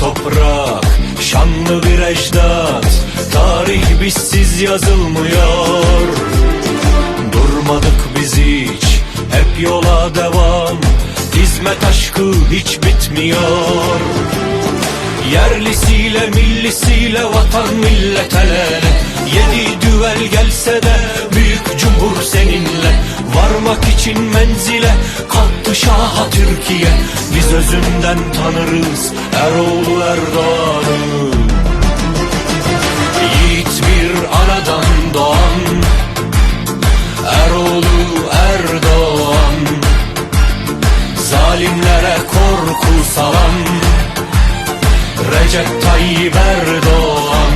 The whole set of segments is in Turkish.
toprak Şanlı bir ecdat. Tarih bizsiz yazılmıyor. Durmadık biz hiç Hep yola devam. Hizmet aşkı hiç bitmiyor. Yerlisiyle millisiyle vatan millet el ele Yedi düvel gelse de büyük cumhur seninle. Varmak için menzile kalktı şaha Türkiye Biz özünden tanırız Eroğlu Erdoğan'ı. Yiğit bir anadan doğan Eroğlu Erdoğan. Zalimlere korku salan Recep Tayyip Erdoğan.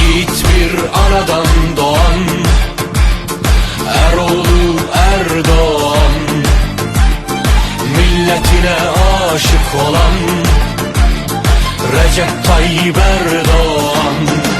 Yiğit bir anadan milletine aşık olan Recep Tayyip Erdoğan.